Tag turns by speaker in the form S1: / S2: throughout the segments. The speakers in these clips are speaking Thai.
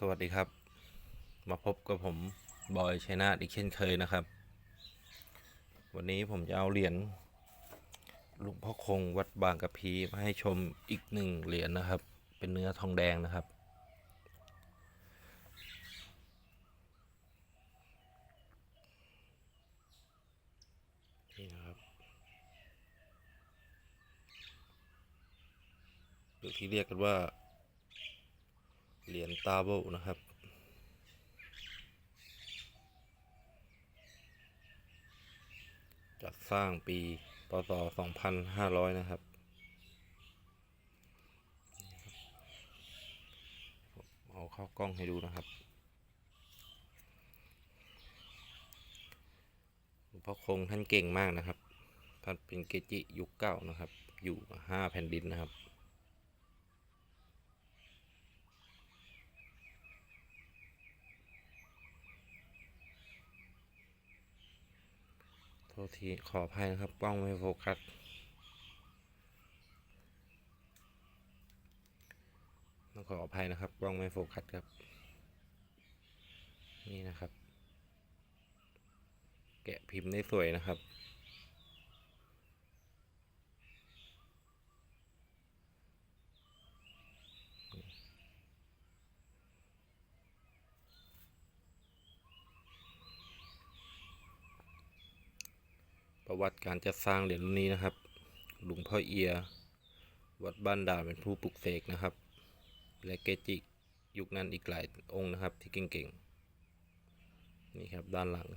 S1: สวัสดีครับ มาพบกับผมบอยชัยนาทอีกเช่นเคยนะครับ วันนี้ผมจะเอาเหรียญหลวงพ่อคงวัดบางกะพีมาให้ชมอีกหนึ่งเหรียญนะครับ เป็นเนื้อทองแดงนะครับ นี่นะครับหรือที่เรียกกันว่า เหรียญตาโบนะครับ จัดสร้างปีพศ2500 นะครับ เอาเข้ากล้องให้ดูนะครับหลวงพ่อคงท่านเก่งมากนะครับ ท่านเป็นเกจิยุคเก่านะครับ อยู่ห้าแผ่นดินนะครับ ษทีขออภัยนะครับกล้องไม่โฟกัสต้องขออภัยนะครับกล้องไม่โฟกัสครับ นี่นะครับ แกะพิมพ์ได้สวยนะครับ ประวัติการจัดสร้างเหรียญรุ่นนี้นะครับ หลวงพ่อเอีย วัดบ้านด่านเป็นผู้ปลุกเสกนะครับ และเกจิยุคนั้นอีกหลายองค์นะครับ ที่เก่งๆ นี่ครับด้านหลัง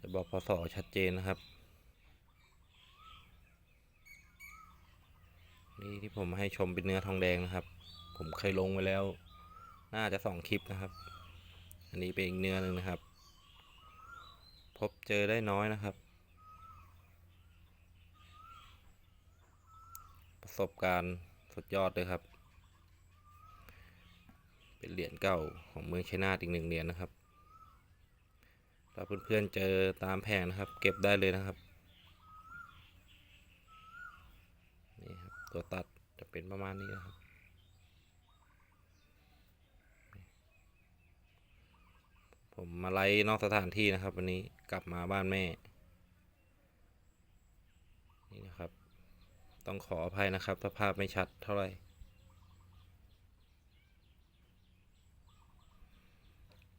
S1: จะบอกพศชัดเจนนะครับ นี่ที่ผมให้ชมเป็นเนื้อทองแดงนะครับ ผมเคยลงไว้แล้ว น่าจะสองคลิปนะครับ อันนี้เป็นอีกเนื้อหนึ่งนะครับพบเจอได้น้อยนะครับ ประ สบการณ์สุดยอดเลยครับ เป็นเหรียญเก่าของเมืองชัยนาทอีกหนึ่งเหรียญนะครับ ถ้าเพื่อนๆเจอตามแผงนะครับ เก็บได้เลยนะครับนี่ครับตัวตัดจะเป็นประมาณนี้นะครับผมมาไล่นอกสถานที่นะครับ วันนี้กลับมาบ้านแม่ นี่นะครับ ต้องขออภัยนะครับ ถ้าภาพไม่ชัดเท่าไหร่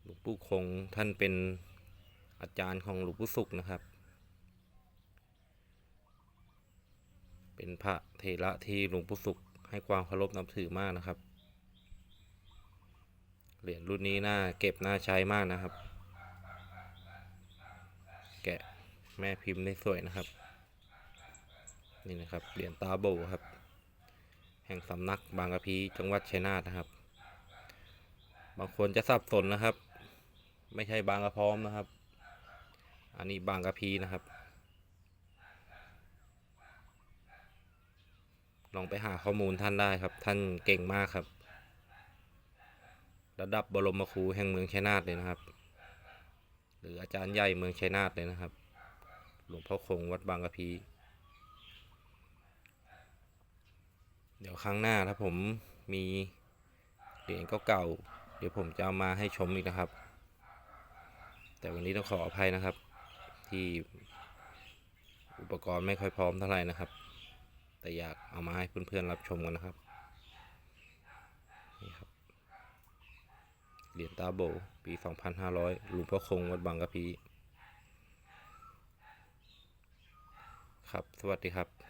S1: หลวงปู่คงท่านเป็นอาจารย์ของหลวงปู่สุขนะครับ เป็นพระเถระที่หลวงปู่สุขให้ความเคารพนับถือมากนะครับ เหรียญรุ่นนี้น่าเก็บน่าใช้มากนะครับ แกะแม่พิมพ์ได้สวยนะครับ นี่นะครับเหรียญตาโบครับ แห่งสำนักบางกะพีจังหวัดชัยนาทนะครับ บางคนจะสับสนนะครับ ไม่ใช่บางกระพร้อมนะครับ อันนี้บางกะพีนะครับ ลองไปหาข้อมูลท่านได้ครับ ท่านเก่งมากครับ ระดับบรมครูแห่งเมืองชัยนาทเลยนะครับ หรืออาจารย์ใหญ่เมืองชัยนาทเลยนะครับหลวงพ่อคงวัดบางกะพี เดี๋ยวครั้งหน้าถ้าผมมีเหรียญเก่าๆเดี๋ยวผมจะเอามาให้ชมอีกนะครับ แต่วันนี้ต้องขออภัยนะครับ ที่อุปกรณ์ไม่ค่อยพร้อมเท่าไหร่นะครับ แต่อยากเอามาให้เพื่อนๆรับชมกันนะครับนี่ครับเหรียญตาโบปี 2500หลวงพ่อคงวัดบางกะพีครับ สวัสดีครับ